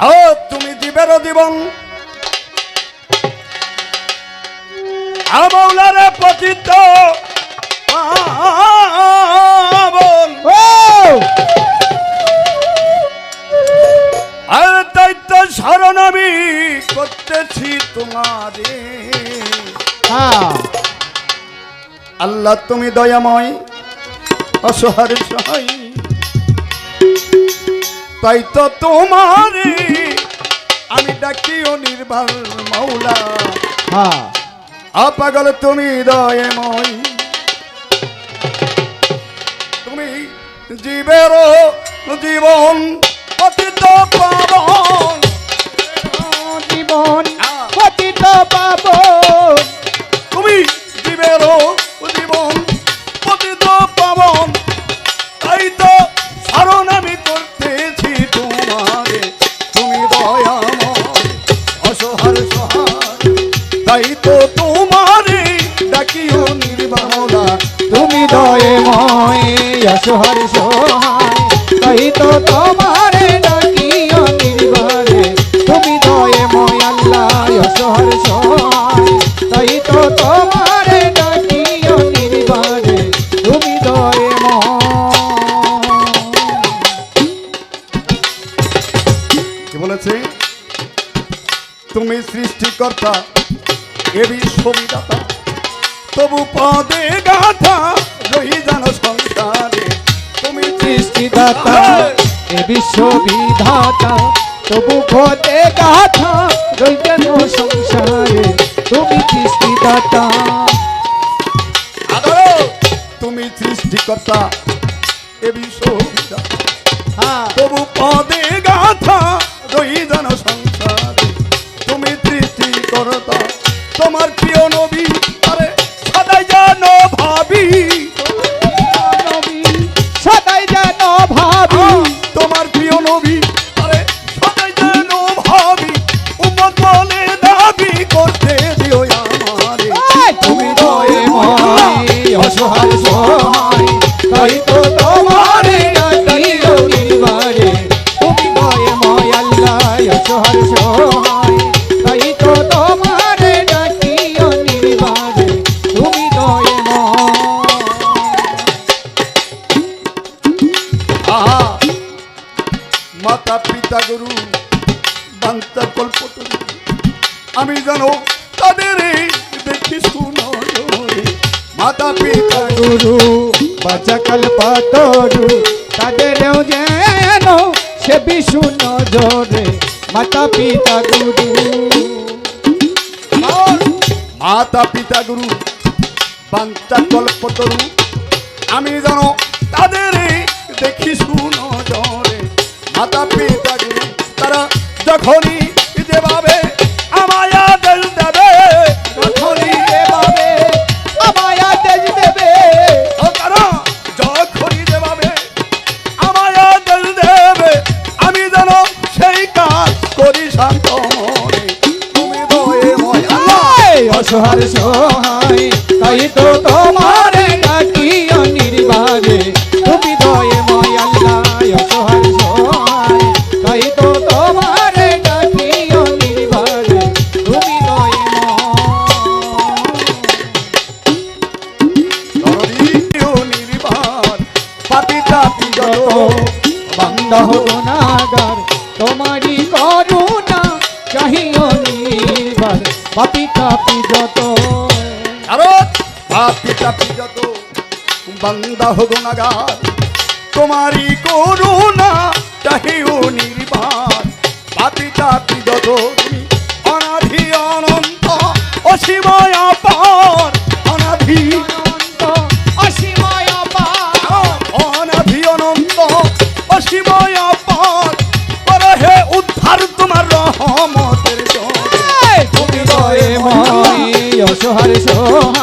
ও তুমি দিবের জীবন। আমৌলারে পতিত আর দায়িত্ব স্মরণ আমি করতেছি তোমারে হ্যাঁ। আল্লাহ তুমি দয়াময়। অসহার সহায় তাই তো তোমারে আমি ডাকিও নির্বাল মাওলা। হ্যাঁ। আপাগল তুমি দয়াময়। তুমি জীবের জীবন অতীত পাবন অসহার বিশ্ববিধাতা তবু ঘটে গাথা রইতেন সংসারে তুমি সৃষ্টিদাতা। আদর তুমি সৃষ্টিকর্তা এ বিশ্ববিধাতা। হ্যাঁ। তবু পদে গাথা রহি জানো সংসারে বাচা কল্পতরু তাদেরও যেন সে বিষ্ণু নজরে মাতা পিতা গুরু। মাতা পিতা গুরু বান্তা কল্পতরু আমি জানো তাদের দেখি শুনো জরে মাতা পিতা গুরু, তারা যখনই পাপি তাপি যত বান্দা হগো নাগার তোমারই করুণা চাহিও নির্বাণ। পাপি তাপি যত তুমি অনাধি অনন্ত অসীময় পার অনাধি অনন্ত অসীময় অপার। অনাধি অনন্ত অসীময় পার কর হে উদ্ধার তোমার রহমতের তুমি দয়ে ময় অসহায়। সহায়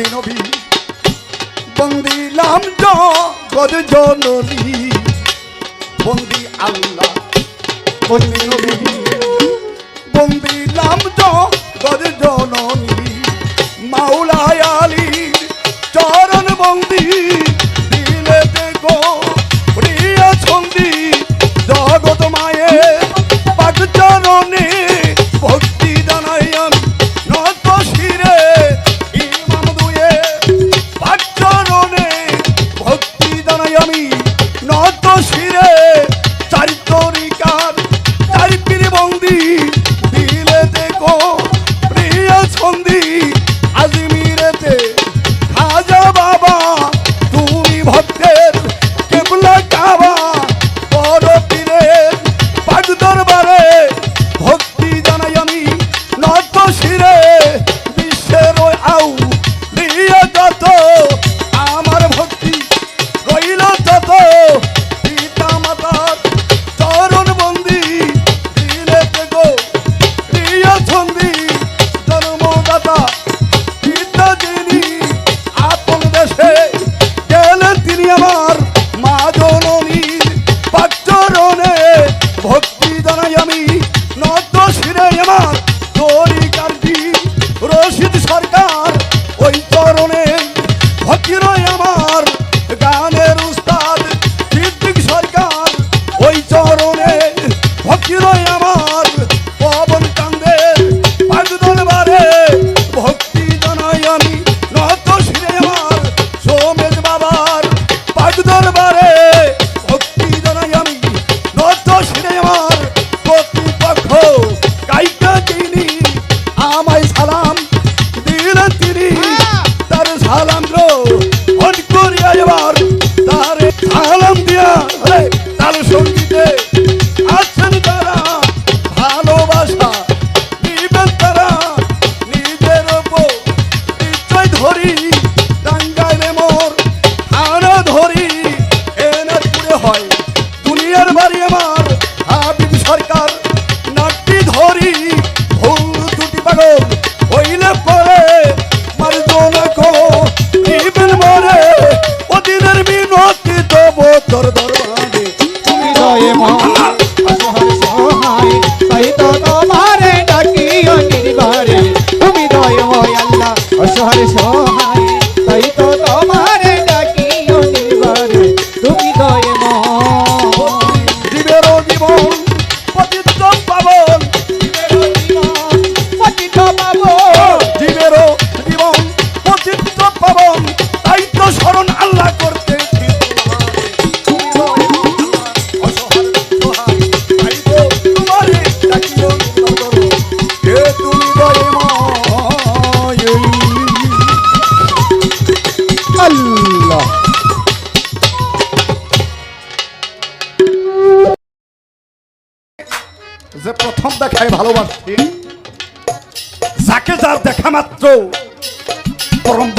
নবী নবী বন্দিলাম জগদ জননী। বন্দি আল্লাহ বন্দি নবী।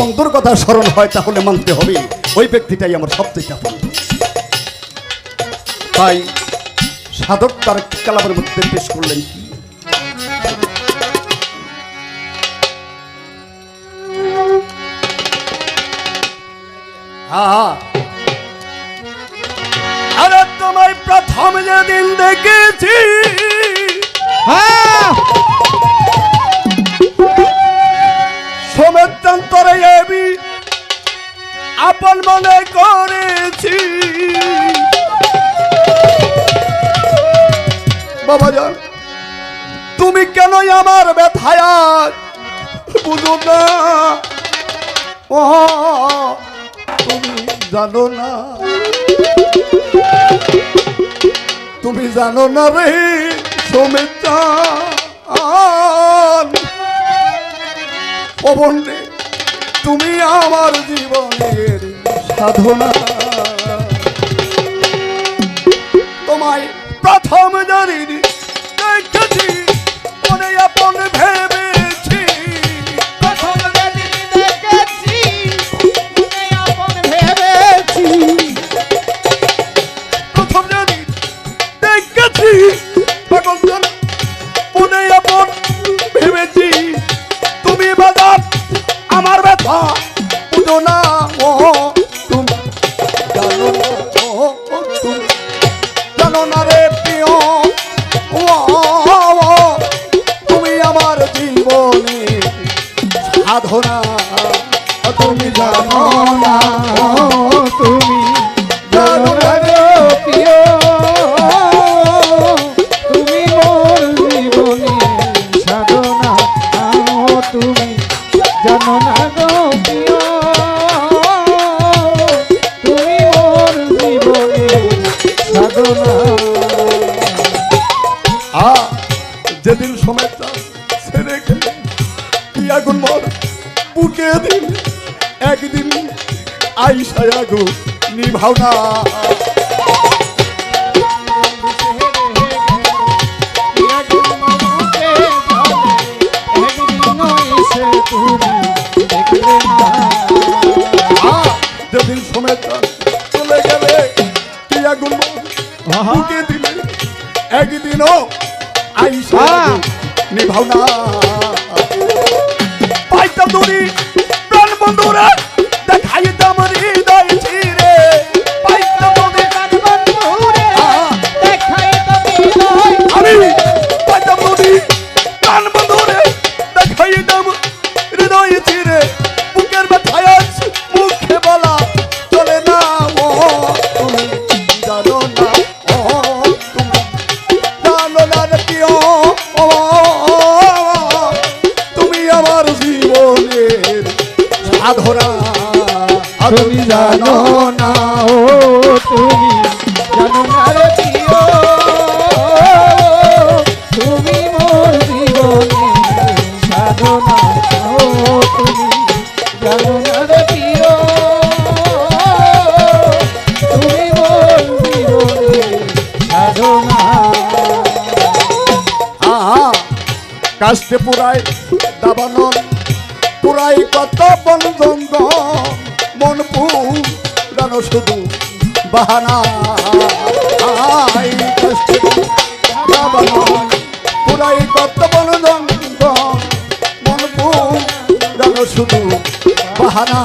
বন্ধুর কথা স্মরণ হয়, তাহলে মানতে হবে। ওই ব্যক্তিটাই আমার সবচেয়ে বন্ধু তাই সাধক তার কালামের মধ্যে পেশ করলেন কি? আরে তোমায় প্রথম যেদিন দেখেছি। হ্যাঁ। পর্যন্তরে আমি আপন মনে করেছি। বাবাজান তুমি কেন আমার ব্যথায় বুঝো না? ও তুমি জানো না। তুমি জানো না রে সমিতা অবন্ডে তুমি আমার জীবনের সাধনা। তোমায় প্রথম জানি দেখেছি মনে আপন ভেবে ভাওনা। যেদিন সমেত চলে গেলে টিয়া গুলো বুকে দিলে? একদিনও আইসা নিভাওনা আসছে পুরাই দাবানন পুরাই কত বন বনজঙ্গ, মন পুরানো শুধু বাহানা। পুরাই কত বন বনজঙ্গ, মন পুরানো শুধু বাহানা।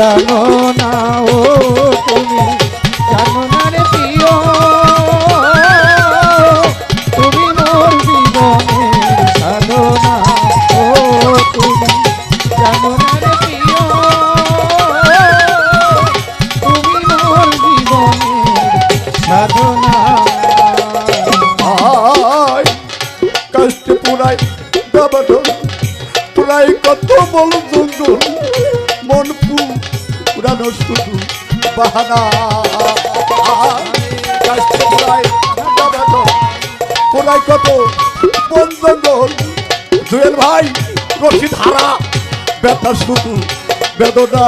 জানো? জাহানা কোনায় কত বন্ধন। জুয়েল ভাই রশিদ হারা ব্যথা শুধু বেদনা।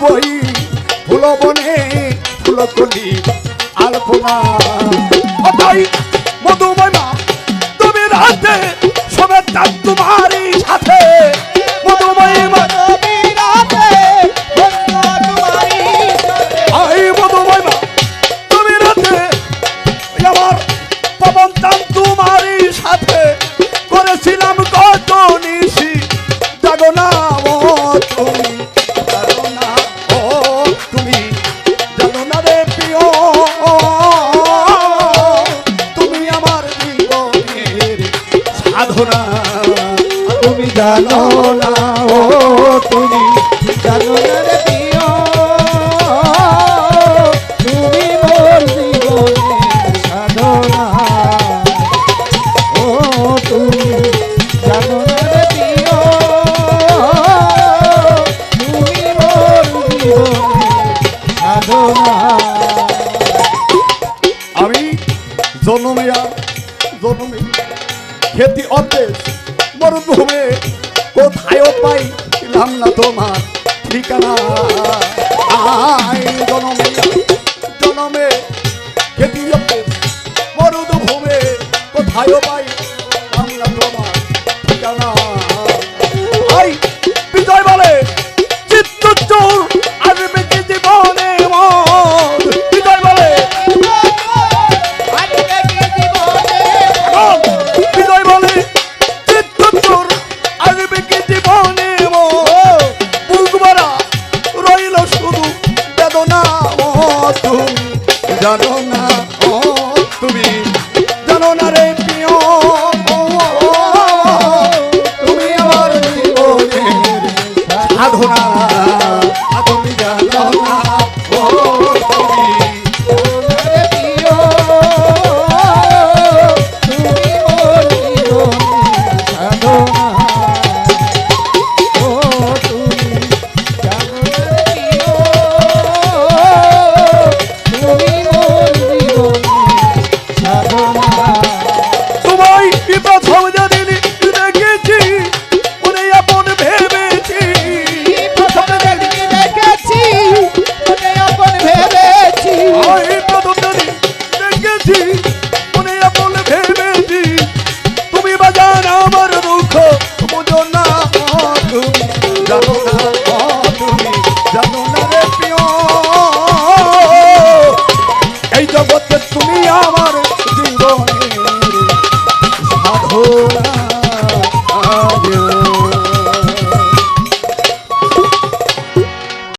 বই ফুল বনে ফুল কলি আলপনা। ગંગા લોલા ઓ તુની পাইলাম না তোমার ঠিকানা। আই জনমে জনমে খেতি মরুদ ভূমে কোথায় পাই Danonga